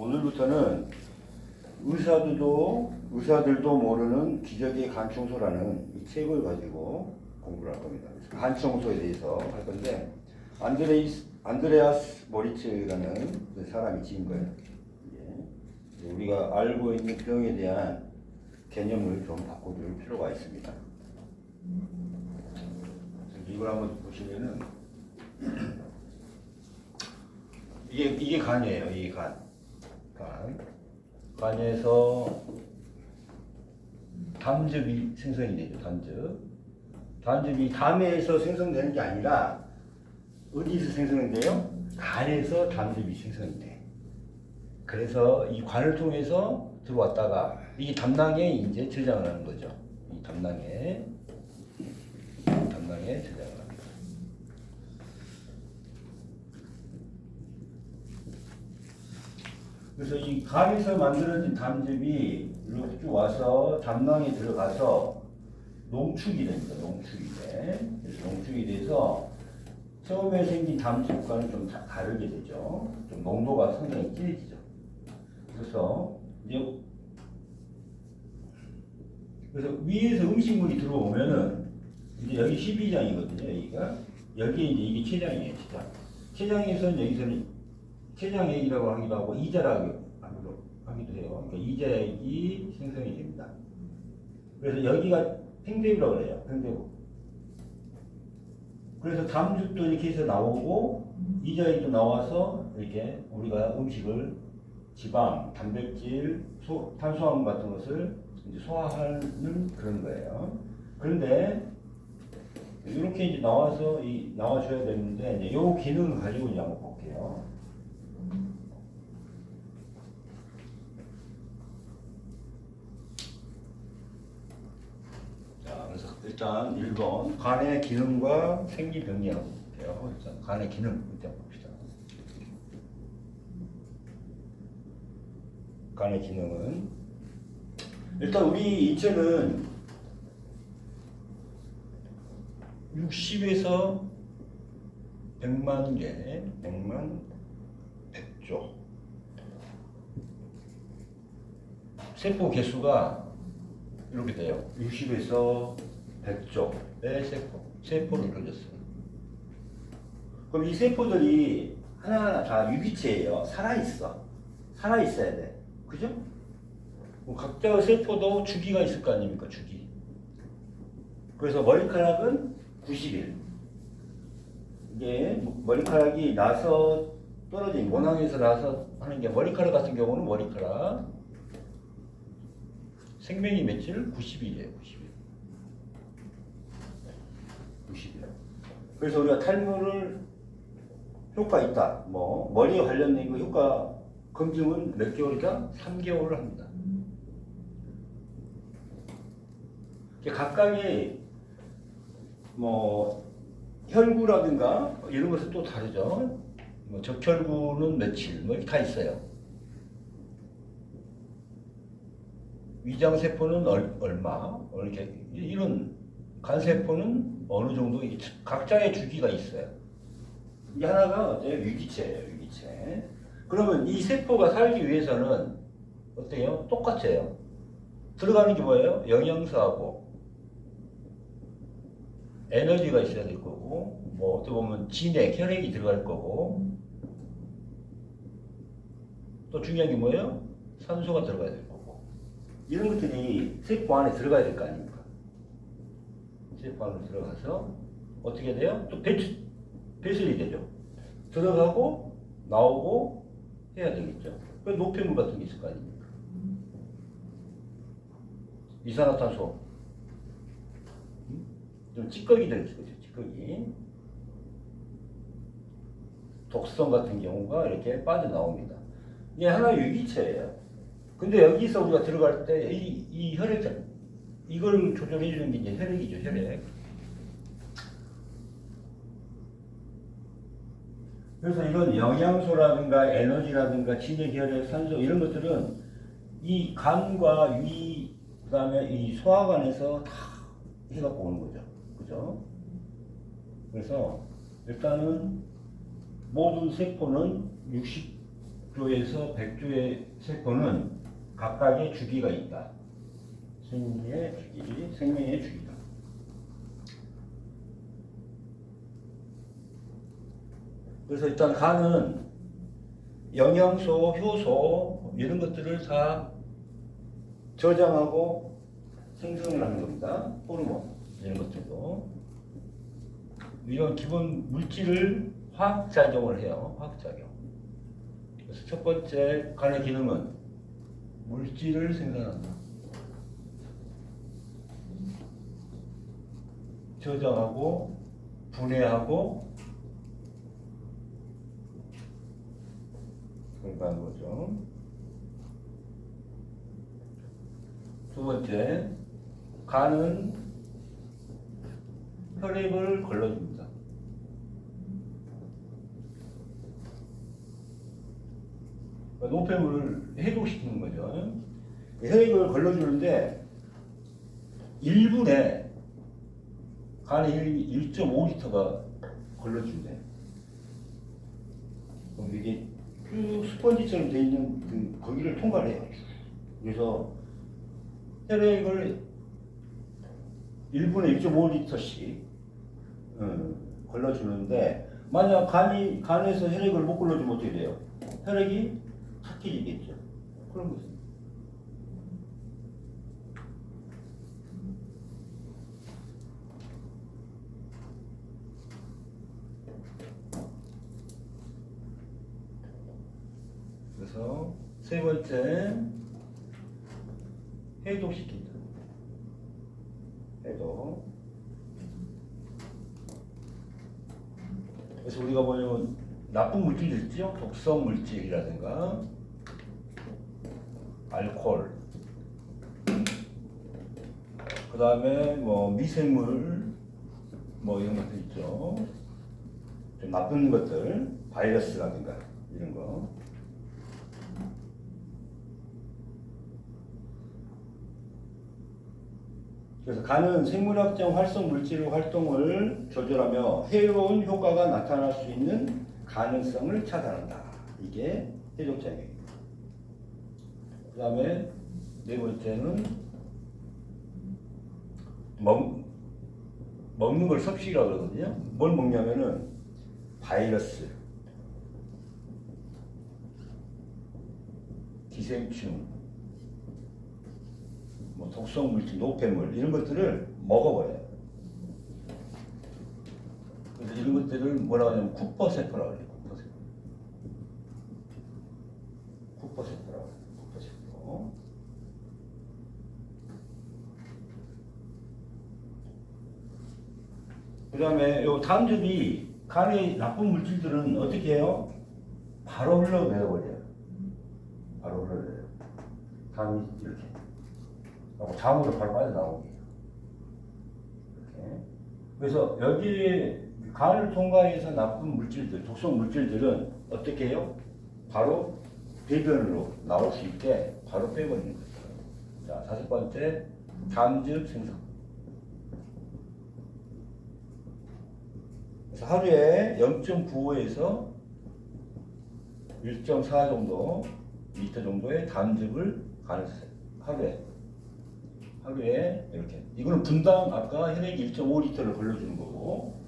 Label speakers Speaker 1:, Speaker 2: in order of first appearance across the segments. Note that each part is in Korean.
Speaker 1: 오늘부터는 의사들도 의사들도 모르는 기적의 간 청소라는 이 책을 가지고 공부를 할 겁니다. 간 청소에 대해서 할 건데 안드레이스 안드레아스 모리츠라는 그 사람이 지은 거예요. 예. 우리가 알고 있는 병에 대한 개념을 좀 바꿔줄 필요가 있습니다. 이걸 한번 보시면은 이게 이게 간이에요. 이게 간. 간. 간에서 담즙이 생성이 되죠. 담즙. 담즙이 담에서 생성되는 게 아니라 어디서 생성돼요? 간에서 담즙이 생성이 돼. 그래서 이 관을 통해서 들어왔다가 이 담낭에 이제 저장을 하는 거죠. 이 담낭에 담낭에 저장을 합니다. 그래서 이 간에서 만들어진 담즙이 이렇게 쭉 와서 담낭에 들어가서 농축이 됩니다. 농축이 돼. 그래서 농축이 돼서 처음에 생긴 담즙과는 좀 다- 다르게 되죠. 좀 농도가 상당히 진해지죠. 그래서 이제 그래서 위에서 음식물이 들어오면은 이제 여기 12장이거든요. 여기가 여기 이제 이게 췌장이에요. 췌장. 췌장에서는 여기서는 췌장액이라고 하기도 하고 이자라고 하기도, 하기도 해요. 그러니까 이자액이 생성이 됩니다. 그래서 여기가 팽대부라고 그래요. 팽대부. 그래서 담즙도 이렇게 해서 나오고 이자액도 나와서 이렇게 우리가 음식을 지방, 단백질, 소, 탄수화물 같은 것을 이제 소화하는 그런 거예요. 그런데 이렇게 이제 나와서 이 나와줘야 되는데 이제 요 기능을 가지고 이제 한번 볼게요. 자, 그래서 일단 1번 간의 기능과 생리 볼게요. 일단 간의 기능 일단 봅시다. 간의 기능은 일단 우리 인체는 60에서 100만 개, 100만 100조 세포 개수가 이렇게 돼요. 60에서 100조의 세포, 세포를 이루어졌어요. 그럼 이 세포들이 하나하나 다 유기체예요. 살아있어. 살아있어야 돼. 그죠? 뭐 각자의 세포도 주기가 있을 거 아닙니까? 주기. 그래서 머리카락은 90일. 이게 머리카락이 나서 떨어진 모낭에서 나서 하는 게 머리카락 같은 경우는 머리카락 생명이 며칠? 90일이에요. 90일. 90일. 그래서 우리가 탈모를 효과 있다. 뭐 머리에 관련된 거 효과 검증은 몇 개월이다? 3개월을 합니다. 각각의 뭐 혈구라든가 이런 것은 또 다르죠. 뭐 적혈구는 며칠 뭐 이렇게 다 있어요. 위장 세포는 얼, 얼마 이렇게 이런 간 세포는 어느 정도 이- 각자의 주기가 있어요. 이 하나가 어때요? 유기체예요, 유기체. 그러면 이 세포가 살기 위해서는 어때요? 똑같아요. 들어가는 게 뭐예요? 영양소하고 에너지가 있어야 될 거고, 뭐 어떻게 보면 진액, 혈액이 들어갈 거고, 또 중요한 게 뭐예요? 산소가 들어가야 될 거고. 이런 것들이 세포 안에 들어가야 될 거 아닙니까? 세포 안으로 들어가서 어떻게 돼요? 또 배출, 배설이 되죠. 들어가고 나오고 해야 되겠죠. 그 노폐물 같은 게 있을 거 아닙니까? 이산화탄소. 음? 좀 찌꺼기 들어있을 거죠. 찌꺼기. 독성 같은 경우가 이렇게 빠져나옵니다. 이게 하나의 유기체예요. 근데 여기서 우리가 들어갈 때 이 이 혈액 이걸 조절해 주는 게 이제 혈액이죠, 혈액. 그래서 이런 영양소라든가 에너지라든가 진액, 혈액, 산소 이런 것들은 이 간과 위 그다음에 이 소화관에서 다 해갖고 오는 거죠, 그죠? 그래서 일단은 모든 세포는 60 조에서 100조의 세포는 각각의 주기가 있다. 생리의 주기, 생명의 주기다. 그래서 일단 간은 영양소, 효소 이런 것들을 다 저장하고 생성을 하는 겁니다. 호르몬 이런 것들도 이런 기본 물질을 화학 작용을 해요. 화학 작용. 그래서 첫 번째 간의 기능은 물질을 생산한다. 저장하고 분해하고 그러는 거죠. 두 번째, 간은 혈액을 걸러줍니다. 그러니까 노폐물을 해독시키는 거죠. 혈액을 걸러주는데 1분에 간의 혈액이 1.5리터가 걸러준대. 그럼 이게 그 스펀지처럼 돼 있는 그 거기를 통과를 해요. 그래서 혈액을 1분에 1.5리터씩 어, 걸러주는데 만약 간이 간에서 혈액을 못 걸러주면 어떻게 돼요? 혈액이 탁해지겠죠. 그런 거죠. 그래서 세 번째 해독시킨다. 해독. 그래서 우리가 보면 나쁜 물질들 있죠? 독성 물질이라든가 알코올 그 다음에 뭐 미생물 뭐 이런 것들 있죠 좀 나쁜 것들 바이러스라든가 이런 거 그래서 간은 생물학적 활성 물질의 활동을 조절하며 해로운 효과가 나타날 수 있는 가능성을 차단한다. 이게 해독작용입니다. 그 다음에 네 번째는 먹, 먹는 걸 섭식이라고 그러거든요. 뭘 먹냐면은 바이러스, 기생충, 뭐 독성 물질, 노폐물 이런 것들을 먹어버려요. 그래서 이런 것들을 뭐라고 하냐면 쿠퍼세포라고 해요. 쿠퍼세포. 쿠퍼세포라고 해요. 쿠퍼세포. 그 다음에 요 담즙이 간에 나쁜 물질들은 어떻게 해요? 바로 흘러내버려요. 바로 흘러내요. 담이 이렇게. 하고 잠으로 바로 빠져나오게. 이렇게. 그래서 여기 간을 통과해서 나쁜 물질들, 독성 물질들은 어떻게 해요? 바로 배변으로 나올 수 있게 바로 빼버리는 거죠. 자, 다섯 번째, 담즙 생성. 하루에 0.95에서 1.4 정도, 리터 정도의 담즙을 간을 하루에 하루에 이렇게 이거는 분당 아까 혈액 1.5리터를 걸러주는 거고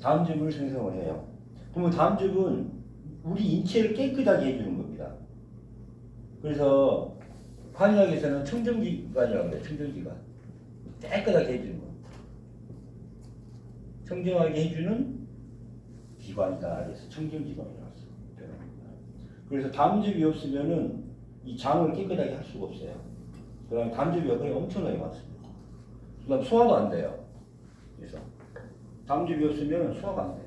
Speaker 1: 담즙을 생성을 해요. 그러면 담즙은 우리 인체를 깨끗하게 해주는 겁니다. 그래서 한의학에서는 청정기관이라고 해요. 청정기관 깨끗하게 해주는 거. 청정하게 해주는 기관이다. 그래서 청정기관이라고 써요. 그래서 담즙이 없으면은 이 장을 깨끗하게 할 수가 없어요. 그 다음에 담즙 역할이 엄청나게 많습니다. 그 다음 소화도 안 돼요. 그래서 담즙이 없으면 소화가 안 돼요.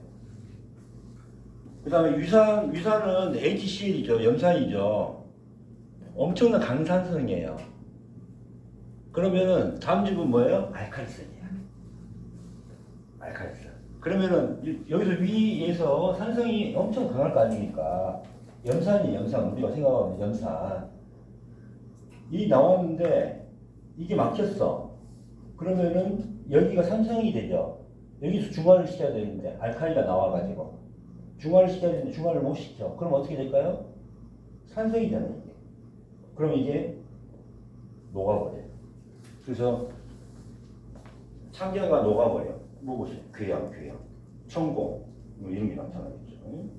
Speaker 1: 그 다음에 유산, 유산은 HCl이죠. 염산이죠. 엄청난 강산성이에요. 그러면은 담즙은 뭐예요? 알칼리성이야. 알칼리성. 그러면은 이- 여기서 위에서 산성이 엄청 강할 거 아닙니까? 염산이 염산. 우리가 생각하는 염산. 이 나왔는데 이게 막혔어. 그러면은 여기가 산성이 되죠. 여기서 중화를 시켜야 되는데 알칼리가 나와가지고 중화를 시켜야 되는데 중화를 못 시켜. 그럼 어떻게 될까요? 산성이잖아요, 이게. 그럼 이게 녹아버려요. 그래서 참기가 녹아버려. 뭐 보세요. 괴양, 괴양. 천공. 뭐 이런 게 나타나겠죠.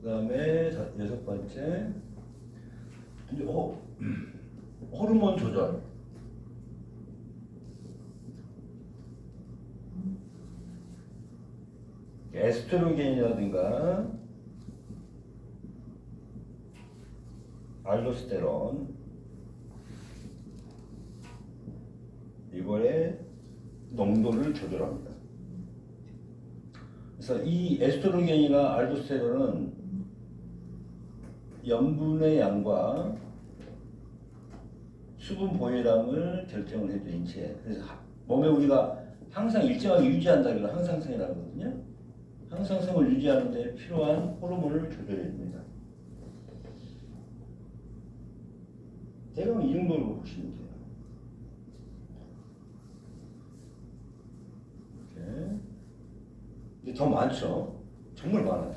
Speaker 1: 그 다음에 여섯 번째. 근데 어, 호르몬 조절. 에스트로겐이라든가 알도스테론 이거의 농도를 조절합니다. 그래서 이 에스트로겐이나 알도스테론은 염분의 양과 수분 보유량을 결정을 해줘 인체에. 그래서 하- 몸에 우리가 항상 일정하게 항상성이라고 하거든요. 항상성을 유지하는 데 필요한 호르몬을 조절해 줍니다. 대강 이 정도로 보시면 돼요. 이렇게. 이제 더 많죠. 정말 많아요.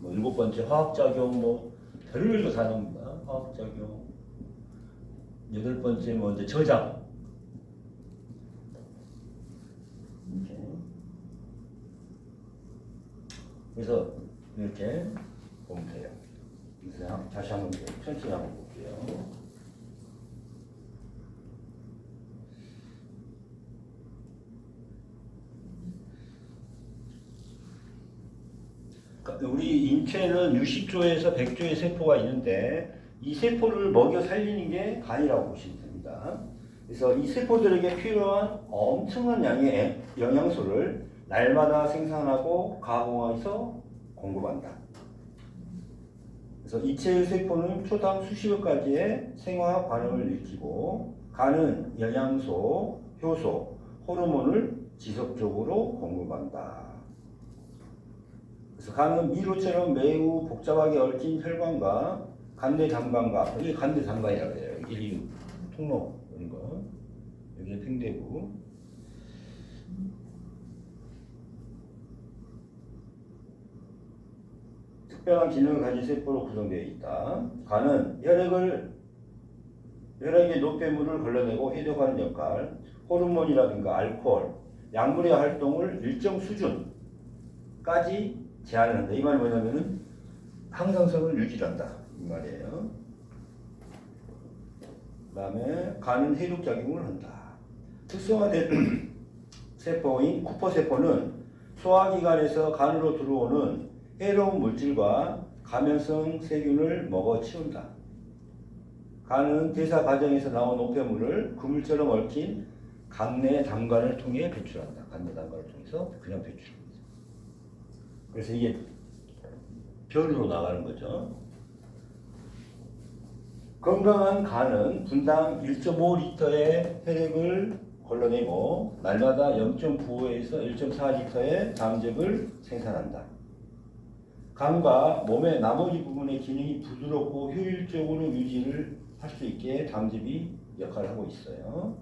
Speaker 1: 뭐 일곱 번째 화학작용, 뭐 별의별 거다 나옵니다. 화학작용. 여덟 번째 뭐 이제 저장. 이렇게. 그래서 이렇게 보면 돼요. 그래서 한- 다시 한번 천천히 한번 볼게요. 그러니까 우리 인체는 60조에서 100조의 세포가 있는데 이 세포를 먹여 살리는 게 간이라고 보시면 됩니다. 그래서 이 세포들에게 필요한 엄청난 양의 영양소를 날마다 생산하고 가공해서 공급한다. 그래서 이체의 세포는 초당 수십억 가지의 생화 반응을 일으키고 간은 영양소, 효소, 호르몬을 지속적으로 공급한다. 그래서 간은 미로처럼 매우 복잡하게 얽힌 혈관과 간내 담관과 이게 간내 담관이라고 해요. 1, 2, 통로 이런 거. 여기 팽대부. 특별한 기능을 가진 세포로 구성되어 있다. 간은 혈액을 혈액의 노폐물을 걸러내고 해독하는 역할, 호르몬이라든가 알코올, 약물의 활동을 일정 수준까지 제한을 한다. 이 말은 뭐냐면은 항상성을 유지한다. 이 말이에요. 그 다음에 간은 해독작용을 한다. 특성화된 세포인 쿠퍼세포는 소화기관에서 간으로 들어오는 해로운 물질과 감염성 세균을 먹어 치운다. 간은 대사 과정에서 나온 노폐물을 그물처럼 얽힌 간내 담관을 통해 배출한다. 간내 담관을 통해서 그냥 배출합니다. 그래서 이게 별로 나가는 거죠. 건강한 간은 분당 1.5리터의 혈액을 걸러내고 날마다 0.95에서 1.4리터의 담즙을 생산한다. 간과 몸의 나머지 부분의 기능이 부드럽고 효율적으로 유지를 할 수 있게 담즙이 역할을 하고 있어요.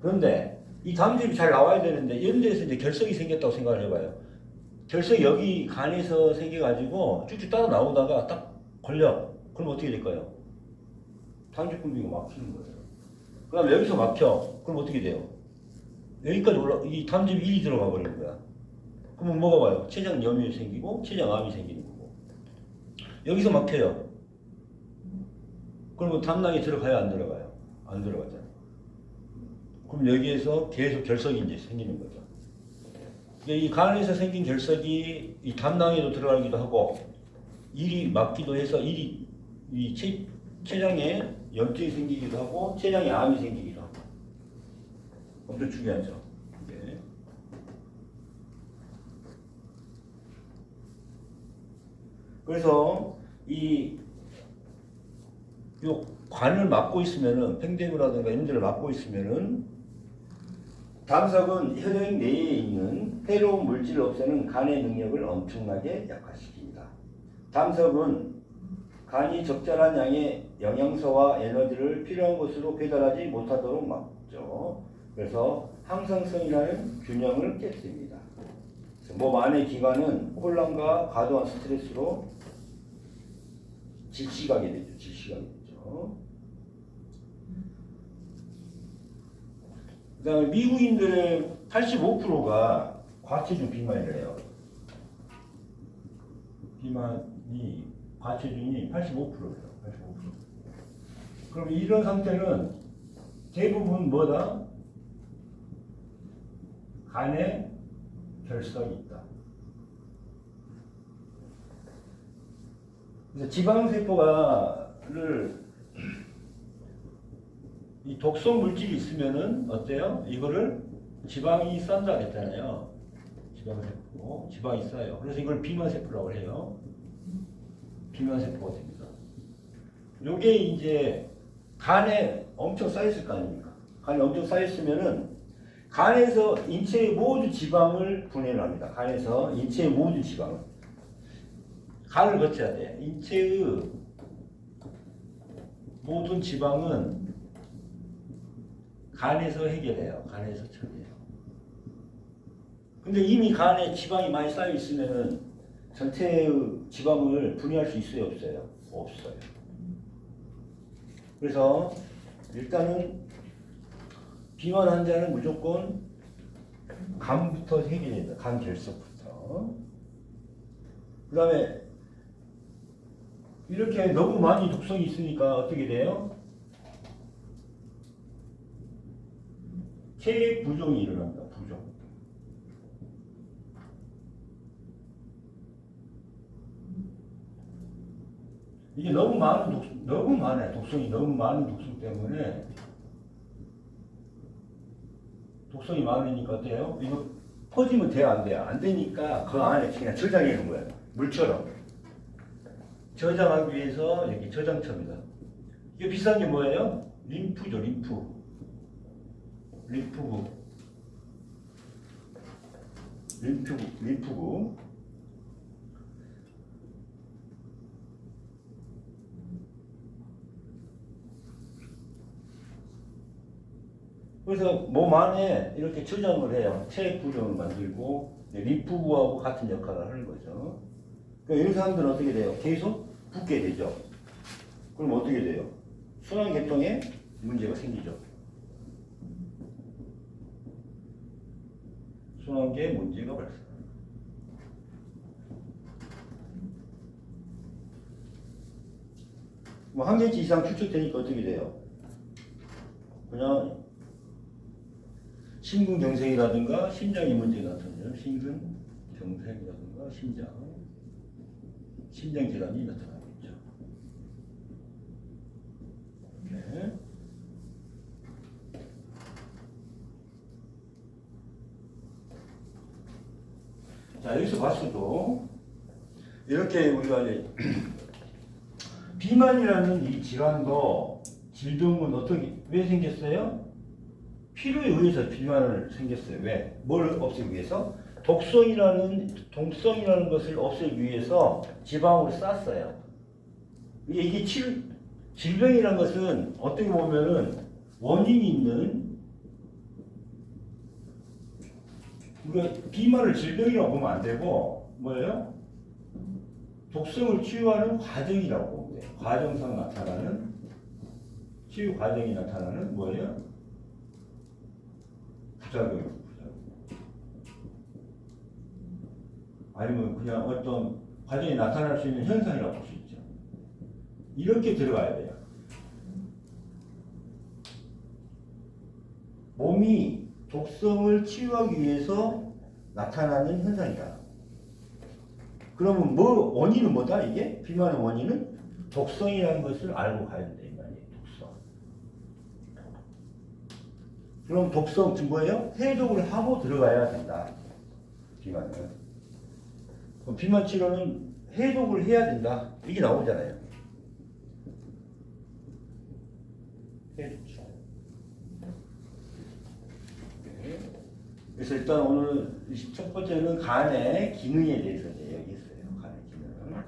Speaker 1: 그런데 이 담즙이 잘 나와야 되는데 이런 데서 이제 결석이 생겼다고 생각을 해봐요. 결석이 여기 간에서 생겨가지고 쭉쭉 따라 나오다가 딱 걸려. 그럼 어떻게 될까요? 담즙 분비가 막히는 거예요. 그 다음에 여기서 막혀. 그럼 어떻게 돼요? 여기까지 올라, 이 담즙이 일이 들어가 버리는 거야. 그러면 뭐가 와요? 췌장 염이 생기고 췌장암이 생기는 거고. 여기서 막혀요. 그러면 담낭에 들어가야 안 들어가요? 안 들어가잖아요. 그럼 여기에서 계속 결석이 이제 생기는 거죠. 이 간에서 생긴 결석이 이 담낭에도 들어가기도 하고 일이 막기도 해서 일이 이 체, 췌장에 염증이 생기기도 하고 췌장에 암이 생기기도 하고 엄청 중요하죠. 이게. 그래서 이 요 관을 막고 있으면은 팽대구라든가 이런 데를 막고 있으면은 담석은 혈액 내에 있는 해로운 물질을 없애는 간의 능력을 엄청나게 약화시킵니다. 담석은 간이 적절한 양의 영양소와 에너지를 필요한 곳으로 배달하지 못하도록 막죠. 그래서 항상성이라는 균형을 깼습니다. 몸 안의 기관은 혼란과 과도한 스트레스로 질식하게 되죠. 질식하게 되죠. 그다음에 미국인들의 85%가 과체중 비만이래요. 비만이 과체중이 85%예요. 85%. 그럼 이런 상태는 대부분 뭐다? 간에 결석이 있다. 그래서 지방세포가를 이 독성 물질이 있으면은 어때요? 이거를 지방이 싼다 그랬잖아요. 지방세포, 지방이 싸요. 그래서 이걸 비만세포라고 해요. 비만세포가 됩니다. 요게 이제 간에 엄청 쌓였을 거 아닙니까? 간에 엄청 쌓였으면은 간에서 인체의 모든 지방을 분해를 합니다. 간에서 인체의 모든 지방을. 간을 거쳐야 돼. 인체의 모든 지방은 간에서 해결해요. 간에서 처리해요. 근데 이미 간에 지방이 많이 쌓여 있으면은 전체의 지방을 분해할 수 있어요, 없어요? 없어요. 그래서 일단은 비만 환자는 무조건 간부터 해결해야. 간 결석부터. 그 다음에 이렇게 너무 많이 독성이 있으니까 어떻게 돼요? 체액 부종이 일어납니다. 부종. 이게 너무 많은 독 너무 많아요. 독성이 너무 많은 독성 때문에 독성이 많으니까 어때요? 이거 퍼지면 돼요, 안 돼요? 안 되니까 그 안에 그냥 저장해 놓은 거예요. 물처럼. 저장하기 위해서 이렇게 저장처입니다. 이게 비싼 게 뭐예요? 림프죠, 림프. 림프구. 림프구, 림프구. 그래서 몸 안에 이렇게 저장을 해요. 체액 부종을 만들고 림프구하고 같은 역할을 하는 거죠. 그러니까 이런 사람들은 어떻게 돼요? 계속 붓게 되죠. 그럼 어떻게 돼요? 순환 계통에 문제가 생기죠. 순환계에 문제가 발생합니다. 뭐한 개치 이상 축적되니까 어떻게 돼요? 그냥 심근경색이라든가 심장에 문제가 나타나요. 심근경색이라든가 심장, 심장 질환이 나타나겠죠. 이렇게. 자 여기서 봤어도 이렇게 우리가 이제 비만이라는 이 질환도 질병은 어떻게 왜 생겼어요? 필요에 의해서 비만을 생겼어요. 왜? 뭘 없애기 위해서? 독성이라는 독성이라는 것을 없애기 위해서 지방으로 쌌어요. 이게, 질, 질병이라는 것은 어떻게 보면은 원인이 있는 우리가 비만을 질병이라고 보면 안 되고 뭐예요? 독성을 치유하는 과정이라고 보면 돼요. 과정상 나타나는 치유 과정이 나타나는 뭐예요? 부작용이 부작용. 아니면 그냥 어떤 과정이 나타날 수 있는 현상이라고 볼 수 있죠. 이렇게 들어가야 돼요. 몸이 독성을 치유하기 위해서 나타나는 현상이다. 그러면 뭐 원인은 뭐다 이게? 비만의 원인은 독성이라는 것을 알고 가야 된다 이 말이에요. 독성. 그럼 독성 즉 뭐예요? 해독을 하고 들어가야 된다. 비만은. 그럼 비만 치료는 해독을 해야 된다. 이게 나오잖아요. 해독 치료. 네. 그래서 일단 오늘 첫 번째는 간의 기능에 대해서 얘기했어요. 간의 기능.